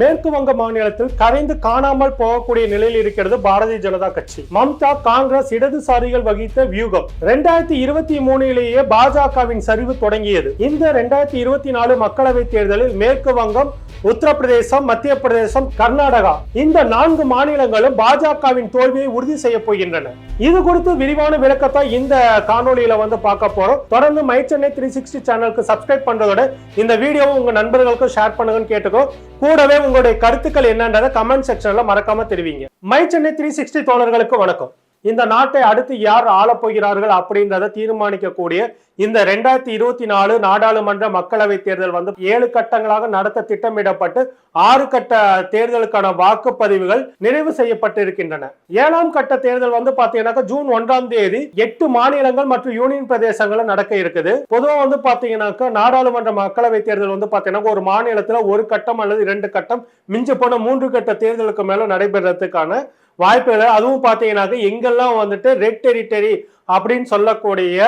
மேற்கு வங்க மாநிலத்தில் கரைந்து காணாமல் போகக்கூடிய நிலையில் இருக்கிறது பாரதிய ஜனதா கட்சி. மம்தா காங்கிரஸ் இடதுசாரிகள் வகித்த வியூகம். ரெண்டாயிரத்தி இருபத்தி மூணிலேயே பாஜகவின் சரிவு தொடங்கியது. இந்த ரெண்டாயிரத்தி இருபத்தி நாலு மக்களவை தேர்தலில் மேற்கு வங்கம் உத்தரப்பிரதேசம் மத்திய பிரதேசம் கர்நாடகா இந்த நான்கு மாநிலங்களும் பாஜகவின் தோல்வியை உறுதி செய்ய போகின்றன. இது குறித்து விரிவான விளக்கத்தை இந்த காணொளியில வந்து பார்க்க போறோம். தொடர்ந்து மை சென்னை த்ரீ சிக்ஸ்டி சேனலுக்கு சப்ஸ்கிரைப் பண்றதோட இந்த வீடியோவை உங்க நண்பர்களுக்கு ஷேர் பண்ணுங்கன்னு கேட்டுக்கோ. கூடவே உங்களுடைய கருத்துக்கள் என்னன்றதை கமெண்ட் செக்ஷன்ல மறக்காம தெரிவிங்க. மை சென்னை த்ரீ சிக்ஸ்டி தோழர்களுக்கு வணக்கம். இந்த நாட்டை அடுத்து யார் ஆளப் போகிறார்கள் அப்படின்றத தீர்மானிக்கக்கூடிய இந்த ரெண்டாயிரத்தி இருபத்தி நாலு நாடாளுமன்ற மக்களவை தேர்தல் வந்து ஏழு கட்டங்களாக நடத்த திட்டமிடப்பட்டு ஆறு கட்ட தேர்தலுக்கான வாக்குப்பதிவுகள் நிறைவு செய்யப்பட்டிருக்கின்றன. ஏழாம் கட்ட தேர்தல் வந்து பாத்தீங்கன்னாக்கா ஜூன் ஒன்றாம் தேதி எட்டு மாநிலங்கள் மற்றும் யூனியன் பிரதேசங்களும் நடக்க இருக்குது. பொதுவா வந்து பாத்தீங்கன்னாக்கா நாடாளுமன்ற மக்களவை தேர்தல் வந்து பாத்தீங்கன்னா ஒரு மாநிலத்துல ஒரு கட்டம் அல்லது இரண்டு கட்டம் மிஞ்ச போன மூன்று கட்ட தேர்தலுக்கு மேல நடைபெறதுக்கான வாய்ப்புகள் அதுவும் பார்த்தீங்கன்னாக்க எங்கெல்லாம் வந்துட்டு ரெட் டெரிட்டரி அப்படின்னு சொல்லக்கூடிய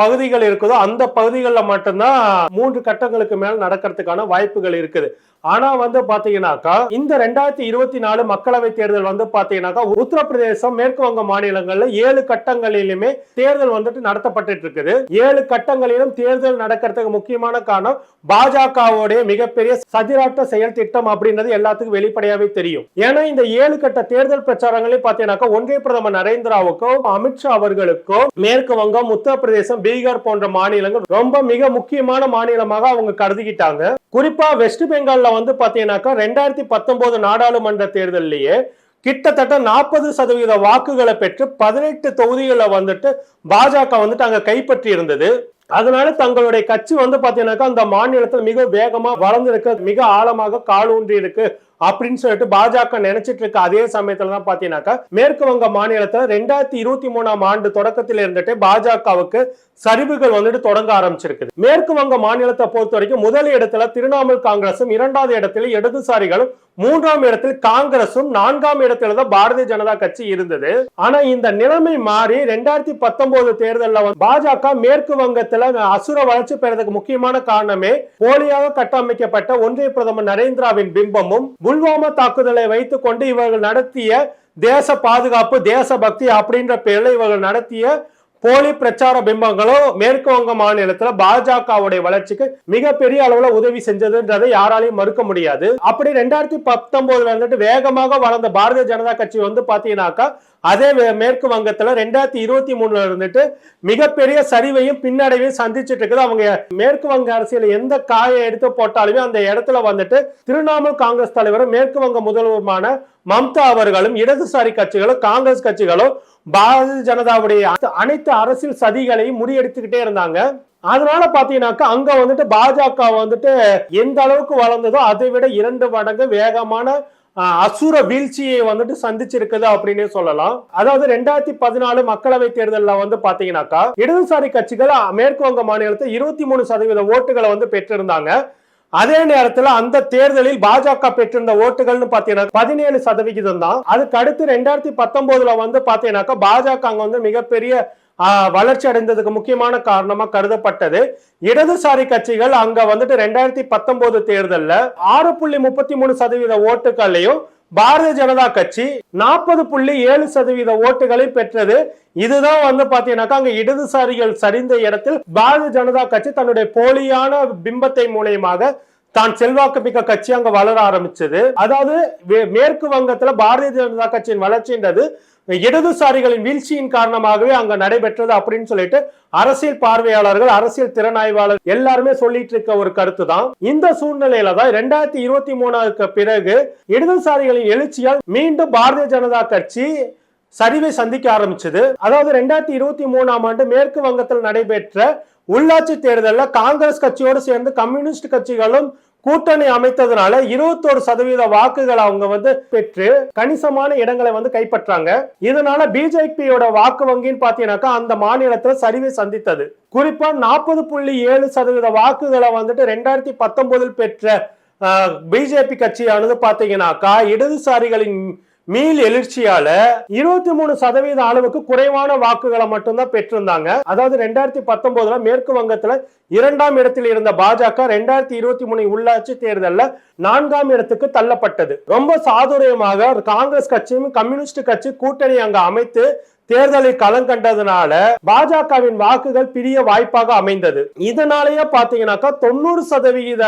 பகுதிகள் இருக்குதோ அந்த பகுதிகளில் மட்டும்தான் மூன்று கட்டங்களுக்கு மேல் நடக்கிறதுக்கான வாய்ப்புகள் இருக்குது. ஆனா வந்து பாத்தீங்கன்னாக்கா இந்த ரெண்டாயிரத்தி இருபத்தி நாலு மக்களவை தேர்தல் வந்து பாத்தீங்கன்னாக்கா உத்தரப்பிரதேசம் மேற்கு வங்க மாநிலங்கள்ல ஏழு கட்டங்களிலுமே தேர்தல் வந்துட்டு நடத்தப்பட்டு இருக்குது ஏழு கட்டங்களிலும் தேர்தல் நடக்கிறதுக்கு முக்கியமான காரணம் பாஜகவுடைய மிகப்பெரிய சதிராட்ட செயல் திட்டம் அப்படின்றது எல்லாத்துக்கும் வெளிப்படையாவே தெரியும். ஏன்னா இந்த ஏழு கட்ட தேர்தல் பிரச்சாரங்களே பாத்தீங்கன்னாக்கா ஒன்றிய பிரதமர் நரேந்திராவுக்கும் அமித்ஷா அவர்களுக்கும் மேற்கு வங்கம் உத்தரப்பிரதேசம் பீகார் போன்ற மாநிலங்கள் ரொம்ப மிக முக்கியமான மாநிலமாக அவங்க கருதிக்கிட்டாங்க. குறிப்பா வெஸ்ட் பெங்கால்ல வந்து பாத்தீங்கன்னாக்கா ரெண்டாயிரத்தி பத்தொன்பது நாடாளுமன்ற தேர்தலிலேயே கிட்டத்தட்ட நாற்பது சதவீத வாக்குகளை பெற்று பதினெட்டு தொகுதிகளை வந்துட்டு பாஜக வந்துட்டு அங்க கைப்பற்றி இருந்தது. அதனால தங்களுடைய கட்சி வந்து பாத்தீங்கன்னாக்கா அந்த மாநிலத்தில் மிக வேகமா வளர்ந்து இருக்கு மிக ஆழமாக காலூன்றி இருக்கு அப்படின்னு சொல்லிட்டு பாஜக நினைச்சிட்டு இருக்க அதே சமயத்துல தான் பாத்தீங்கன்னாக்கா மேற்கு வங்க மாநிலத்துல ரெண்டாயிரத்தி இருபத்தி மூணாம் ஆண்டு தொடக்கத்தில் இருந்துட்டு பாஜகவுக்கு சரிவுகள் வந்துட்டு தொடங்க ஆரம்பிச்சிருக்குது. மேற்கு வங்க மாநிலத்தை பொறுத்த வரைக்கும் முதல் இடத்துல திரிணாமுல் காங்கிரசும் இரண்டாவது இடத்துல இடதுசாரிகளும் மூன்றாம் இடத்தில் காங்கிரசும் நான்காம் இடத்துல தான் பாரதிய ஜனதா கட்சி இருந்தது. ஆனா இந்த நிலைமை மாறி ரெண்டாயிரத்தி பத்தொன்பது தேர்தலில் பாஜக மேற்கு வங்கத்துல அசுர வளர்ச்சி பெறதுக்கு முக்கியமான காரணமே போலியாக கட்டமைக்கப்பட்ட ஒன்றிய பிரதமர் நரேந்திராவின் பிம்பமும் புல்வாமா தாக்குதலை வைத்துக் கொண்டு இவர்கள் நடத்திய தேச பாதுகாப்பு தேசபக்தி அப்படின்ற பேர்ல இவர்கள் நடத்திய போலி பிரச்சார பிம்பங்களும் மேற்கு வங்க மாநிலத்துல பாஜகவுடைய வளர்ச்சிக்கு மிகப்பெரிய அளவுல உதவி செஞ்சதுன்றதை யாராலையும் மறுக்க முடியாது. அப்படி ரெண்டாயிரத்தி பத்தொன்பதுல இருந்துட்டு வேகமாக வளர்ந்த பாரதிய ஜனதா கட்சி வந்து பாத்தீங்கன்னாக்கா அதே மேற்கு வங்கத்துல ரெண்டாயிரத்தி இருபத்தி மூணுல இருந்துட்டு மிகப்பெரிய சரிவையும் பின்னடைவையும் சந்திச்சுட்டு இருக்குது. அவங்க மேற்கு வங்க அரசியல் எந்த காயை எடுத்து போட்டாலுமே அந்த இடத்துல வந்துட்டு திரிணாமுல் காங்கிரஸ் தலைவரும் மேற்கு வங்க முதல்வருமான மம்தா அவர்களும் இடதுசாரி கட்சிகளும் காங்கிரஸ் கட்சிகளும் பாரதிய ஜனதாவுடைய அனைத்து அரசியல் சதிகளையும் முறியடித்துக்கிட்டே இருந்தாங்க. அதனால பாத்தீங்கன்னாக்கா அங்க வந்துட்டு பாஜக வந்துட்டு எந்த அளவுக்கு வளர்ந்ததோ அதை விட இரண்டு மடங்கு வேகமான அசுர வீழ்ச்சியை வந்துட்டு சந்திச்சிருக்குது அப்படின்னே சொல்லலாம். அதாவது ரெண்டாயிரத்தி பதினாலு மக்களவை தேர்தலில் வந்து பாத்தீங்கன்னாக்கா இடதுசாரி கட்சிகள் மேற்கு வங்க மாநிலத்தில் இருபத்தி மூணு சதவீத ஓட்டுகளை வந்து பெற்றிருந்தாங்க. அதே நேரத்துல அந்த தேர்தலில் பாஜக பெற்றிருந்த ஓட்டுகள்னு பாத்தீங்கன்னா பதினேழு சதவிகிதம் தான் அதுக்கு அடுத்து ரெண்டாயிரத்தி பத்தொன்பதுல வந்து பாத்தீங்கன்னாக்கா பாஜக அங்க வந்து மிகப்பெரிய வளர்ச்சி அடைந்ததுக்கு முக்கியமான காரணமா கருதப்பட்டது. இடதுசாரி கட்சிகள் அங்க வந்துட்டு ரெண்டாயிரத்தி பத்தொன்பது தேர்தல்ல ஆறு புள்ளி முப்பத்தி மூணு சதவீத ஓட்டுகளையும் பாரதிய ஜனதா கட்சி நாற்பது புள்ளி ஏழு சதவீத ஓட்டுகளை பெற்றது. இதுதான் வந்து பாத்தீங்கன்னாக்கா அங்க இடதுசாரிகள் சரிந்த இடத்தில் பாரதிய ஜனதா கட்சி தன்னுடைய போலியான பிம்பத்தை மூலியமாக தான் செல்வாக்கு மிக்க கட்சி அங்க வளர ஆரம்பிச்சது. அதாவது மேற்கு வங்கத்துல பாரதிய ஜனதா கட்சியின் வளர்ச்சின்றது இடதுசாரிகளின் வீழ்ச்சியின் காரணமாகவே அங்க நடைபெற்றது அப்படின்னு சொல்லிட்டு அரசியல் பார்வையாளர்கள் அரசியல் திறனாய்வாளர் எல்லாருமே சொல்லிட்டு இருக்க ஒரு கருத்து தான் இந்த சூழ்நிலையில தான் ரெண்டாயிரத்தி இருபத்தி மூணாவுக்கு பிறகு இடதுசாரிகளின் எழுச்சியால் மீண்டும் பாரதிய ஜனதா கட்சி சரிவை சந்திக்க ஆரம்பிச்சது. அதாவது ரெண்டாயிரத்தி இருபத்தி மூணாம் ஆண்டு மேற்கு வங்கத்தில் நடைபெற்ற உள்ளாட்சி தேர்தலில் காங்கிரஸ் கட்சியோடு சேர்ந்து கம்யூனிஸ்ட் கட்சிகளும் கூட்டணி அமைத்ததுனால இருபத்தோரு சதவீத வாக்குகள் அவங்க வந்து பெற்று கணிசமான இடங்களை வந்து கைப்பற்றாங்க. இதனால பிஜேபியோட வாக்கு வங்கின்னு பாத்தீங்கன்னாக்கா அந்த மாநிலத்துல சரிவை சந்தித்தது. குறிப்பா நாற்பது புள்ளி ஏழு சதவீத வாக்குகளை வந்துட்டு ரெண்டாயிரத்தி பத்தொன்பதில் பெற்ற பிஜேபி கட்சியானது பாத்தீங்கன்னாக்கா இடதுசாரிகளின் மீள் எழுச்சியால இருபத்தி மூணு சதவீத அளவுக்கு குறைவான வாக்குகளை மட்டும்தான் பெற்றிருந்தாங்க. அதாவது ரெண்டாயிரத்தி பத்தொன்பதுல மேற்கு வங்கத்துல இரண்டாம் இடத்தில் இருந்த பாஜக ரெண்டாயிரத்தி இருபத்தி மூணு உள்ளாட்சி தேர்தலில் நான்காம் இடத்துக்கு தள்ளப்பட்டது. ரொம்ப சாதுரியமாக காங்கிரஸ் கட்சியும் கம்யூனிஸ்ட் கட்சி கூட்டணி அங்க அமைத்து தேர்தலில் களம் கண்டதுனால பாஜகவின் வாக்குகள் பிரிய வாய்ப்பாக அமைந்தது. இதனாலேயே பாத்தீங்கன்னாக்கா தொண்ணூறு சதவிகித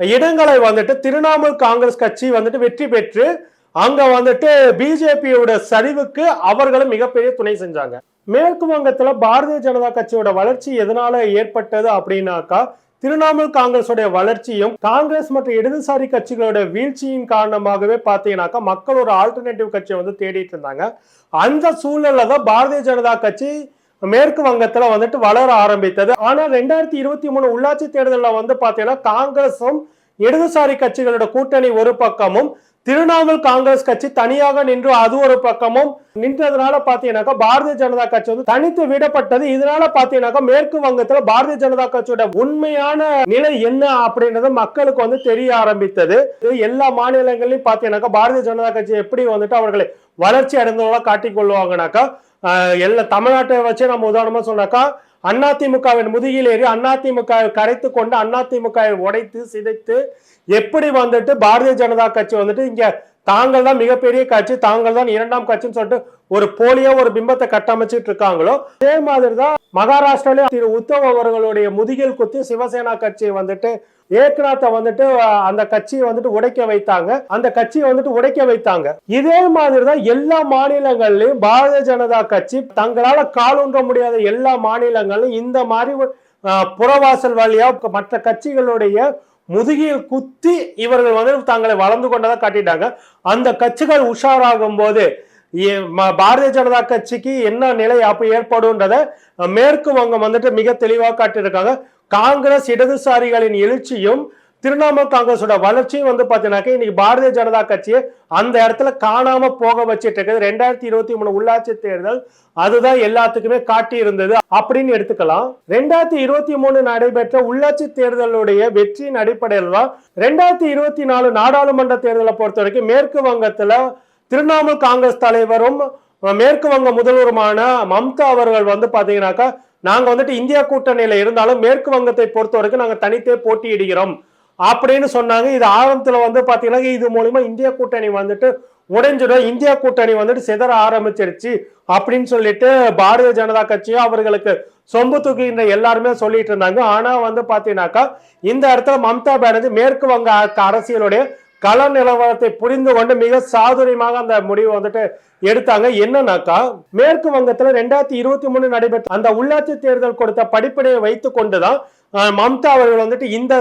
இடங்களை வந்துட்டு திரிணாமுல் காங்கிரஸ் கட்சி வந்துட்டு வெற்றி பெற்று அங்க வந்துட்டு பிஜேபியோட சரிவுக்கு அவர்களும் மிகப்பெரிய துணை செஞ்சாங்க. மேற்கு வங்கத்துல பாரதிய ஜனதா கட்சியோட வளர்ச்சி எதனால ஏற்பட்டது அப்படின்னாக்கா திரிணாமுல் காங்கிரஸோட வளர்ச்சியும் காங்கிரஸ் மற்றும் இடதுசாரி கட்சிகளோட வீழ்ச்சியின் காரணமாகவே பார்த்தீங்கன்னாக்கா மக்கள் ஒரு ஆல்டர்னேட்டிவ் கட்சியை வந்து தேடிட்டு இருந்தாங்க. அந்த சூழல்ல தான் பாரதிய ஜனதா கட்சி மேற்கு வங்கத்துல வந்துட்டு வளர ஆரம்பித்தது. ஆனா ரெண்டாயிரத்தி இருபத்தி மூணு உள்ளாட்சி தேர்தலில் வந்து பாத்தீங்கன்னா காங்கிரஸும் இடதுசாரி கட்சிகளோட கூட்டணி ஒரு பக்கமும் திரிணாமுல் காங்கிரஸ் கட்சி தனியாக நின்று அது ஒரு பக்கமும் நின்றதுனால பாத்தீங்கன்னாக்கா பாரதிய ஜனதா கட்சி வந்து தனித்து விடப்பட்டது. இதனால பாத்தீங்கன்னாக்கா மேற்கு வங்கத்துல பாரதிய ஜனதா கட்சியோட உண்மையான நிலை என்ன அப்படின்றது மக்களுக்கு வந்து தெரிய ஆரம்பித்தது. எல்லா மாநிலங்களிலும் பாத்தீங்கன்னாக்கா பாரதிய ஜனதா கட்சி எப்படி வந்துட்டு அவர்களை வளர்ச்சி அடைந்தவங்களா காட்டிக் கொள்வாங்கனாக்கா எல்லா தமிழ்நாட்டை வச்சு நம்ம உதாரணமா சொன்னாக்கா அதிமுகவின் முதுகில் ஏறி கரைத்து கொண்டு அதிமுகவை உடைத்து சிதைத்து எப்படி வந்துட்டு பாரதிய ஜனதா கட்சி வந்துட்டு இங்க தாங்கள் தான் மிகப்பெரிய கட்சி தாங்கள் தான் இரண்டாம் கட்சின்னு சொல்லிட்டு ஒரு போலியோ ஒரு பிம்பத்தை கட்டமைச்சிட்டு இருக்காங்களோ அதே மாதிரி தான் மகாராஷ்டிரால திரு உத்தவ் அவர்களுடைய முதுகில் குத்தி சிவசேனா கட்சியை வந்துட்டு ஏக்நாத்தை வந்துட்டு அந்த கட்சியை வந்துட்டு உடைக்க வைத்தாங்க. அந்த கட்சியை வந்துட்டு உடைக்க வைத்தாங்க. இதே மாதிரி தான் எல்லா மாநிலங்கள்லயும் பாரதிய ஜனதா கட்சி தங்களால காலூன்ற முடியாத எல்லா மாநிலங்களிலும் இந்த மாதிரி புறவாசல் வழியா மற்ற கட்சிகளுடைய முதுகில் குத்தி இவர்கள் வந்து தங்களை வளர்ந்து கொண்டதாக காட்டிட்டாங்க. அந்த கட்சிகள் உஷாராகும் போது பாரதிய ஜனதா கட்சிக்கு என்ன நிலை அப்ப ஏற்படும்ன்றத மேற்கு வங்கம் வந்துட்டு மிக தெளிவாக காட்டியிருக்காங்க. காங்கிரஸ் இடதுசாரிகளின் எழுச்சியும் திரிணாமுல் காங்கிரஸோட வளர்ச்சியும் வந்து பாத்தீங்கன்னாக்க இன்னைக்கு பாரதிய ஜனதா கட்சியை அந்த இடத்துல காணாம போக வச்சிட்டு இருக்குது. ரெண்டாயிரத்தி இருபத்தி மூணு உள்ளாட்சி தேர்தல் அதுதான் எல்லாத்துக்குமே காட்டி இருந்தது அப்படின்னு எடுத்துக்கலாம். ரெண்டாயிரத்தி இருபத்தி மூணு நடைபெற்ற உள்ளாட்சி தேர்தலுடைய வெற்றியின் அடிப்படையில் தான் ரெண்டாயிரத்தி இருபத்தி நாலு நாடாளுமன்ற தேர்தலை பொறுத்த வரைக்கும் மேற்கு வங்கத்துல திரிணாமுல் காங்கிரஸ் தலைவரும் மேற்கு வங்க முதல்வருமான மம்தா அவர்கள் வந்து பாத்தீங்கன்னாக்கா நாங்க வந்துட்டு இந்தியா கூட்டணியில இருந்தாலும் மேற்கு வங்கத்தை பொறுத்த வரைக்கும் நாங்க தனித்தே போட்டியிடுகிறோம். அப்படின்னு சொன்னாங்க. இது ஆரம்பத்துல வந்து பாத்தீங்கன்னா இது மூலியமா இந்தியா கூட்டணி வந்துட்டு உடைஞ்சிடும். இந்தியா கூட்டணி வந்துட்டு சிதற ஆரம்பிச்சிருச்சு அப்படின்னு சொல்லிட்டு பாரதிய ஜனதா கட்சியும் அவர்களுக்கு சொம்பு தூக்கின்ற எல்லாருமே சொல்லிட்டு இருந்தாங்க. ஆனா வந்து பாத்தீங்கன்னாக்கா இந்த இடத்துல மம்தா பானர்ஜி மேற்கு வங்க அரசியலுடைய கள நிலவரத்தை புரிந்து கொண்டு மிக சாதுரியமாக அந்த முடிவை வந்துட்டு எடுத்தாங்க. என்னன்னாக்கா மேற்கு வங்கத்துல ரெண்டாயிரத்தி இருபத்தி மூணு நடைபெற்ற அந்த உள்ளாட்சி தேர்தல் கொடுத்த படிப்படையை வைத்து கொண்டுதான் மம்தா அவர்கள் வந்துட்டு இந்த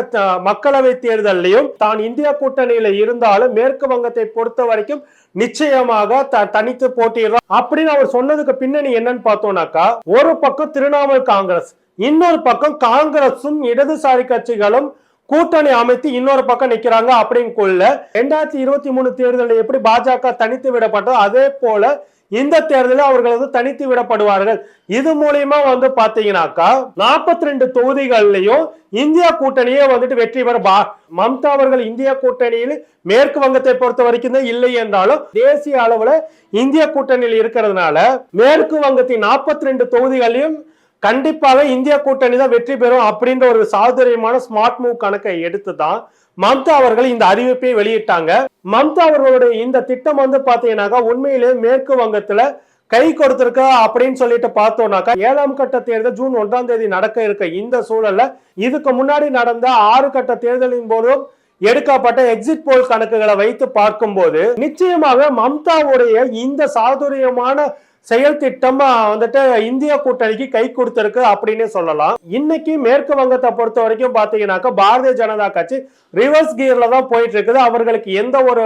மக்களவை தேர்தலையும் தான் இந்தியா கூட்டணியில இருந்தாலும் மேற்கு வங்கத்தை பொறுத்த வரைக்கும் நிச்சயமாக த- தனித்து போட்டியிடுறோம் அப்படின்னு அவர் சொன்னதுக்கு பின்னணி என்னன்னு பார்த்தோம்னாக்கா ஒரு பக்கம் திரிணாமுல் காங்கிரஸ் இன்னொரு பக்கம் காங்கிரசும் இடதுசாரி கட்சிகளும் கூட்டணி அமைத்து இன்னொரு பக்கம் நிக்கிறாங்க அப்படிங்குள்ள ரெண்டாயிரத்தி இருபத்தி மூணு தேர்தலில் எப்படி பாஜக தனித்து விடப்பட்டதோ அதே போல இந்த தேர்தலில் அவர்கள் வந்து தனித்து விடப்படுவார்கள். இது மூலியமா வந்து பாத்தீங்கன்னாக்கா நாற்பத்தி ரெண்டு தொகுதிகள்லயும் இந்தியா கூட்டணியே வந்துட்டு வெற்றி பெற பா மம்தா அவர்கள் இந்தியா கூட்டணியில் மேற்கு வங்கத்தை பொறுத்த வரைக்கும் தான் இல்லை என்றாலும் தேசிய அளவுல இந்திய கூட்டணியில் இருக்கிறதுனால மேற்கு வங்கத்தின் நாற்பத்தி ரெண்டு தொகுதிகளையும் கண்டிப்பாக இந்திய கூட்டணி தான் வெற்றி பெறும் அப்படின்ற ஒரு சாதுரியமான ஸ்மார்ட் மூவ் கணக்கை எடுத்து தான் மம்தா அவர்கள் இந்த அறிவிப்பை வெளியிட்டாங்க. மம்தா அவர்களுடைய இந்த திட்டம் வந்து பாத்தீங்கன்னாக்கா உண்மையிலேயே மேற்கு வங்கத்துல கை கொடுத்திருக்கா அப்படின்னு சொல்லிட்டு பார்த்தோம்னாக்கா ஏழாம் கட்ட தேர்தல் ஜூன் ஒன்றாம் தேதி நடக்க இருக்க இந்த சூழல்ல இதுக்கு முன்னாடி நடந்த ஆறு கட்ட தேர்தலின் போதும் எடுக்கப்பட்ட எக்ஸிட் போல் கணக்குகளை வைத்து பார்க்கும்போது நிச்சயமாக மம்தாவுடைய இந்த சாதுரியமான செயல் திட்டம் வந்துட்டு இந்திய கூட்டணிக்கு கை கொடுத்திருக்கு அப்படின்னே சொல்லலாம். இன்னைக்கு மேற்கு வங்கத்தை பொறுத்த வரைக்கும் பாத்தீங்கன்னாக்கா பாரதிய ஜனதா கட்சி ரிவர்ஸ் கியர்ல தான் போயிட்டு இருக்குது அவர்களுக்கு எந்த ஒரு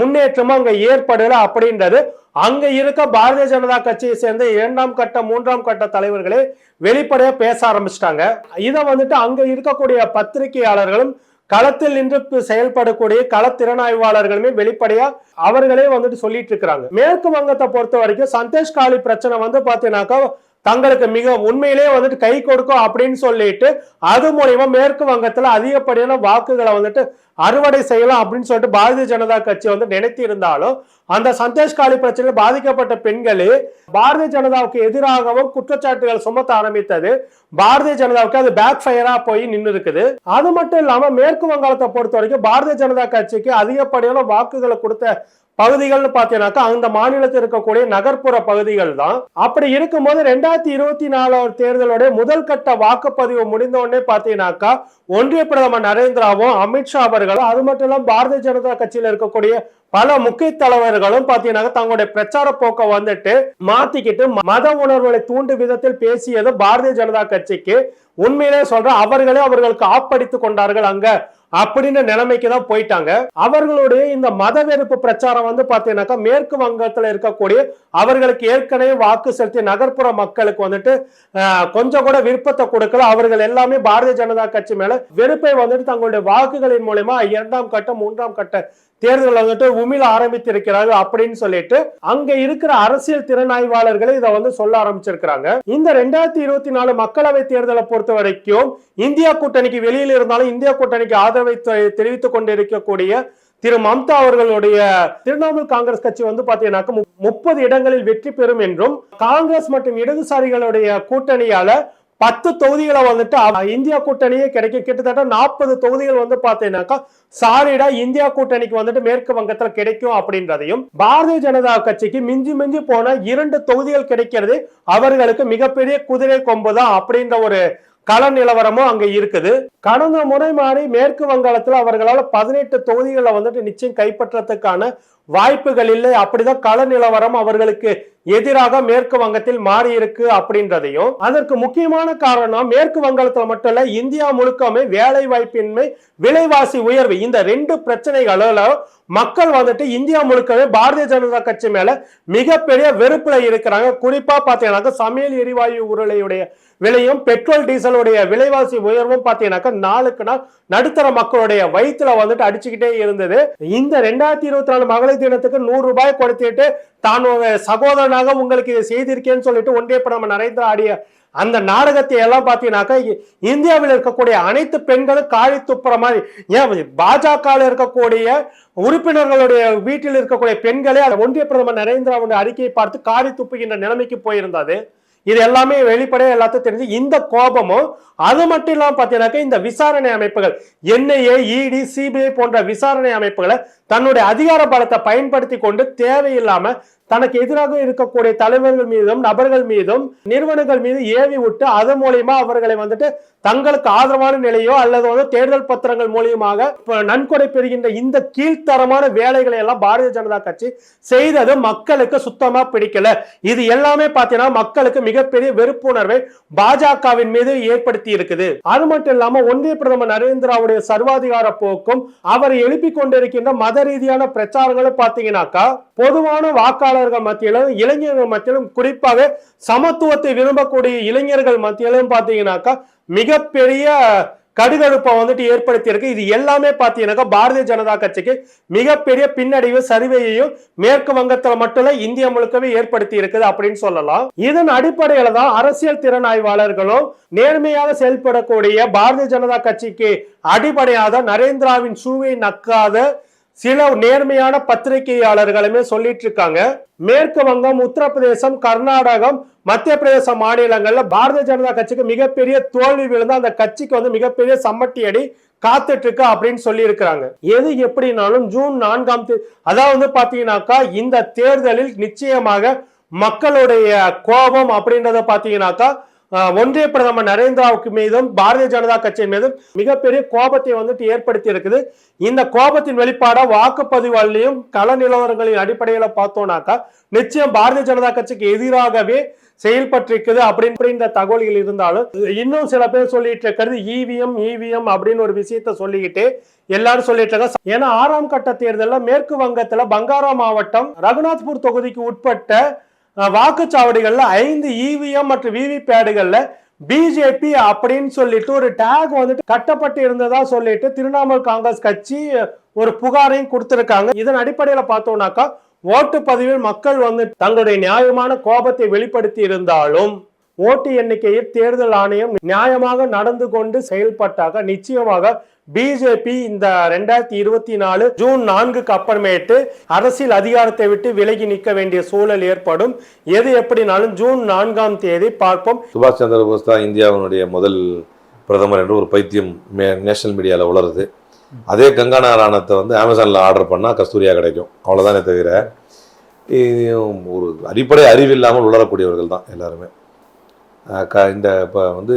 முன்னேற்றமும் அங்க ஏற்படல அப்படின்றது. அங்க இருக்க பாரதிய ஜனதா கட்சியை சேர்ந்த இரண்டாம் கட்ட மூன்றாம் கட்ட தலைவர்களே வெளிப்படையா பேச ஆரம்பிச்சிட்டாங்க. இதை வந்துட்டு அங்க இருக்கக்கூடிய பத்திரிகையாளர்களும் களத்தில் நின்று செயல்படக்கூடிய களத்திறனாய்வாளர்களுமே வெளிப்படையா அவர்களே வந்துட்டு சொல்லிட்டு இருக்கிறாங்க. மேற்கு வங்கத்தை பொறுத்த வரைக்கும் சந்தேஷ் காலி பிரச்சனை வந்து பாத்தீங்கன்னாக்கா தங்களுக்கு மிக உண்மையிலேயே வந்துட்டு கை கொடுக்கும் அப்படின்னு சொல்லிட்டு அது மூலியமா மேற்கு வங்கத்துல அதிகப்படியான வாக்குகளை வந்துட்டு அறுவடை செய்யலாம் அப்படின்னு சொல்லிட்டு பாரதிய ஜனதா கட்சி வந்து நினைத்து இருந்தாலும் அந்த சந்தேஷ் காலி பிரச்சனையில் பாதிக்கப்பட்ட பெண்களே பாரதிய ஜனதாவுக்கு எதிராகவும் குற்றச்சாட்டுகள் சுமத்த ஆரம்பித்தது. பாரதிய ஜனதாவுக்கு அது பேக் ஃபயரா போய் நின்று இருக்குது அது மட்டும் இல்லாம மேற்கு வங்காளத்தை பொறுத்த வரைக்கும் பாரதிய ஜனதா கட்சிக்கு அதிகப்படியான வாக்குகளை கொடுத்த பகுதிகள்னு பாத்தீங்கன்னாக்கா அந்த மாநிலத்தில் இருக்கக்கூடிய நகர்ப்புற பகுதிகள் தான். அப்படி இருக்கும்போது ரெண்டாயிரத்தி இருபத்தி நாலாவது தேர்தலுடைய முதல் கட்ட வாக்குப்பதிவு முடிந்த உடனே பாத்தீங்கன்னாக்கா ஒன்றிய பிரதமர் நரேந்திராவும் அமித்ஷா அவர்களும் அது மட்டும் இல்லாம பாரதிய ஜனதா கட்சியில இருக்கக்கூடிய பல முக்கிய தலைவர்களும் பாத்தீங்கன்னா தங்களுடைய பிரச்சார போக்கை வந்துட்டு மாத்திக்கிட்டு மத உணர்வுகளை தூண்டும் விதத்தில் பேசியது பாரதிய ஜனதா கட்சிக்கு. உண்மையிலே சொல்ற அவர்களே அவர்களுக்கு ஆப்படித்து கொண்டார்கள் அங்க. அப்படின்னு நிலைமைக்கு தான் போயிட்டாங்க. அவர்களுடைய இந்த மத வெறுப்பு பிரச்சாரம் வந்து பாத்தீங்கன்னாக்கா மேற்கு வங்கத்துல இருக்கக்கூடிய அவர்களுக்கு ஏற்கனவே வாக்கு செலுத்திய நகர்ப்புற மக்களுக்கு வந்துட்டு கொஞ்சம் கூட விருப்பத்தை கொடுக்கல. அவர்கள் எல்லாமே பாரதிய ஜனதா கட்சி மேல வெறுப்பை வந்துட்டு தங்களுடைய வாக்குகளின் மூலயமா இரண்டாம் கட்டம் மூன்றாம் கட்ட தேர்தல் வந்துட்டு உமிழ ஆரம்பித்திருக்கிறார்கள் அப்படின்னு சொல்லிட்டு அங்க இருக்கிற அரசியல் திறனாய்வாளர்களே இதை வந்து சொல்ல ஆரம்பிச்சிருக்கிறாங்க. இந்த ரெண்டாயிரத்தி இருபத்தி நாலு மக்களவை தேர்தலை பொறுத்த வரைக்கும் இந்தியா கூட்டணிக்கு வெளியில் இருந்தாலும் இந்தியா கூட்டணிக்கு ஆதரவை தெரிவித்துக் கொண்டிருக்கக்கூடிய திரு மம்தா அவர்களுடைய திரிணாமுல் காங்கிரஸ் கட்சி வந்து பாத்தீங்கன்னாக்க மு- முப்பது இடங்களில் வெற்றி பெறும் என்றும் காங்கிரஸ் மற்றும் இடதுசாரிகளுடைய கூட்டணியால பத்து தொகுதிகளை வந்துட்டு இந்தியா கூட்டணியே கிடைக்கும் கிட்டத்தட்ட நாற்பது தொகுதிகள் வந்து பாத்தீங்கன்னாக்கா சாரிடா இந்தியா கூட்டணிக்கு வந்துட்டு மேற்கு வங்கத்துல கிடைக்கும் அப்படின்றதையும் பாரதிய ஜனதா கட்சிக்கு மிஞ்சி மிஞ்சி போன இரண்டு தொகுதிகள் கிடைக்கிறது அவர்களுக்கு மிகப்பெரிய குதிரை கொம்பு தான் அப்படின்ற ஒரு கள நிலவரமும் அங்க இருக்குது. கடந்த முறை மாதிரி மேற்கு வங்காளத்துல அவர்களால் பதினெட்டு தொகுதிகளை வந்துட்டு நிச்சயம் கைப்பற்றத்துக்கான வாய்ப்புகள் இல்லை. அப்படிதான் கள நிலவரம் அவர்களுக்கு எதிராக மேற்கு வங்கத்தில் மாறி இருக்கு அப்படின்றதையும் அதற்கு முக்கியமான காரணம் மேற்கு வங்காளத்துல மட்டும் இல்ல இந்தியா முழுக்கமே வேலை வாய்ப்பின்மை விலைவாசி உயர்வு இந்த ரெண்டு பிரச்சனைகளால மக்கள் வந்துட்டு இந்தியா முழுக்கவே பாரதிய ஜனதா கட்சி மேல மிகப்பெரிய வெறுப்புல இருக்கிறாங்க. குறிப்பா பாத்தீங்கன்னாக்க சமையல் எரிவாயு உருளையுடைய விலையும் பெட்ரோல் டீசலுடைய விலைவாசி உயர்வும் பார்த்தீங்கன்னாக்கா நாளுக்கு நாள் நடுத்தர மக்களுடைய வயிற்றுல வந்துட்டு அடிச்சுக்கிட்டே இருந்தது. இந்த ரெண்டாயிரத்தி இருபத்தி நாலு மகளிர் தினத்துக்கு நூறு ரூபாய் கொடுத்துட்டு தான் சகோதரனாக உங்களுக்கு இதை செய்திருக்கேன்னு சொல்லிட்டு ஒன்றிய நம்ம நரேந்திர ஆடிய அந்த நாடகத்தை எல்லாம் பார்த்தீங்கன்னாக்கா இ- இந்தியாவில் இருக்கக்கூடிய அனைத்து பெண்களும் காழி துப்புற மாதிரி ஏன் பாஜகவில் இருக்கக்கூடிய உறுப்பினர்களுடைய வீட்டில் இருக்கக்கூடிய பெண்களே அதை ஒன்றிய பிரதமர் நரேந்திராவுடைய அறிக்கையை பார்த்து காரி துப்புகின்ற நிலைமைக்கு போயிருந்தது. இது எல்லாமே வெளிப்படையா எல்லாத்தையும் தெரிஞ்சு இந்த கோபமும் அது மட்டும் இல்லாம பாத்தீங்கன்னாக்கா இந்த விசாரணை அமைப்புகள் என்ஐஏ இடி சிபிஐ போன்ற விசாரணை அமைப்புகளை தன்னுடைய அதிகார பலத்தை பயன்படுத்தி கொண்டு தேவையில்லாம தனக்கு எதிராக இருக்கக்கூடிய தலைவர்கள் மீதும் நபர்கள் மீதும் நிறுவனங்கள் மீது ஏவி விட்டு அதன் மூலியமா அவர்களை வந்துட்டு தங்களுக்கு ஆதரவான நிலையோ அல்லது வந்து தேர்தல் பத்திரங்கள் மூலியமாக நன்கொடை பெறுகின்ற இந்த கீழ்த்தரமான வேலைகளை எல்லாம் பாரதிய ஜனதா கட்சி செய்தது மக்களுக்கு சுத்தமா பிடிக்கல. இது எல்லாமே பாத்தீங்கன்னா மக்களுக்கு மிகப்பெரிய வெறுப்புணர்வை பாஜகவின் மீது ஏற்படுத்தி இருக்குது. அது மட்டும் இல்லாம ஒன்றிய பிரதமர் நரேந்திராவுடைய சர்வாதிகார போக்கும் அவர் எழுப்பிக் கொண்டிருக்கின்ற மத ரீதியான பிரச்சாரங்களும் பாத்தீங்கன்னாக்கா பொதுவான வாக்காளர் தொழிலாளர்கள் மத்தியிலும் இளைஞர்கள் மத்தியிலும் குறிப்பாக சமத்துவத்தை விரும்பக்கூடிய இளைஞர்கள் மத்தியிலும் பாத்தீங்கன்னாக்கா மிகப்பெரிய கடுகடுப்பை வந்துட்டு ஏற்படுத்தி இருக்கு இது எல்லாமே பாத்தீங்கன்னாக்கா பாரதிய ஜனதா கட்சிக்கு மிகப்பெரிய பின்னடைவு சரிவையையும் மேற்கு வங்கத்துல மட்டும் இந்தியா முழுக்கவே ஏற்படுத்தி இருக்குது அப்படின்னு சொல்லலாம். இதன் அடிப்படையில தான் அரசியல் திறனாய்வாளர்களும் நேர்மையாக செயல்படக்கூடிய பாரதிய ஜனதா கட்சிக்கு அடிப்படையாக நரேந்திராவின் சூவை நக்காத சில நேர்மையான பத்திரிகையாளர்களுமே சொல்லிட்டு இருக்காங்க. மேற்கு வங்கம் உத்தரப்பிரதேசம் கர்நாடகம் மத்திய பிரதேச மாநிலங்கள்ல பாரதிய ஜனதா கட்சிக்கு மிகப்பெரிய தோல்வி விழுந்து அந்த கட்சிக்கு வந்து மிகப்பெரிய சம்மட்டி அடி காத்துட்டு இருக்கு அப்படின்னு சொல்லி இருக்கிறாங்க. எது எப்படினாலும் ஜூன் நான்காம் தேதி அதாவது பாத்தீங்கன்னாக்கா இந்த தேர்தலில் நிச்சயமாக மக்களுடைய கோபம் அப்படின்றத பாத்தீங்கன்னாக்கா ஒன்றிய பிரதமர் நரேந்திராவுக்கு மீதும் பாரதிய ஜனதா கட்சியின் மீதும் மிகப்பெரிய கோபத்தை வந்துட்டு ஏற்படுத்தி இருக்குது. இந்த கோபத்தின் வெளிப்பாடா வாக்குப்பதிவாலையும் கள நிலவரங்களின் அடிப்படையில பார்த்தோம்னாக்கா நிச்சயம் பாரதிய ஜனதா கட்சிக்கு எதிராகவே செயல்பட்டிருக்குது அப்படின்னு அப்படின்ற தகவல்கள் இருந்தாலும் இன்னும் சில பேர் சொல்லிட்டு இருக்கிறது இவிஎம் இவிஎம் அப்படின்னு ஒரு விஷயத்த சொல்லிக்கிட்டு எல்லாரும் சொல்லிட்டு இருக்காங்க ஏன்னா ஆறாம் கட்ட தேர்தலில் மேற்கு வங்கத்துல பங்காரா மாவட்டம் ரகுநாத்பூர் தொகுதிக்கு உட்பட்ட வாக்குச்சாவடிகளில் ஐந்து இவிஎம் மற்றும் விவிபேடுகளில் பிஜேபி அப்படின்னு சொல்லிட்டு ஒரு டேக் வந்துட்டு கட்டப்பட்டு இருந்ததா சொல்லிட்டு திரிணாமுல் காங்கிரஸ் கட்சி ஒரு புகாரையும் கொடுத்திருக்காங்க. இதன் அடிப்படையில பார்த்தோம்னாக்கா ஓட்டுப்பதிவில் மக்கள் வந்து தங்களுடைய நியாயமான கோபத்தை வெளிப்படுத்தி இருந்தாலும் ஓட்டு எண்ணிக்கையில் தேர்தல் ஆணையம் நியாயமாக நடந்து கொண்டு செயல்பட்டாக நிச்சயமாக பிஜேபி இந்த ரெண்டாயிரத்தி இருபத்தி நாலு ஜூன் நான்குக்கு அப்புறமேட்டு அரசியல் அதிகாரத்தை விட்டு விலகி நிற்க வேண்டிய சூழல் ஏற்படும். எது எப்படினாலும் ஜூன் நான்காம் தேதி பார்ப்போம். சுபாஷ் சந்திர போஸ் தான் இந்தியாவினுடைய முதல் பிரதமர் என்று ஒரு பைத்தியம் மே நேஷனல் மீடியாவில் உளருது அதே கங்கானா ராணத்தை வந்து அமேசானில் ஆர்டர் பண்ணால் கஸ்தூரியாக கிடைக்கும். அவ்வளோதானே தவிர இது ஒரு அடிப்படை அறிவு இல்லாமல் உளரக்கூடியவர்கள் தான் எல்லாருமே. க இந்த இப்போ வந்து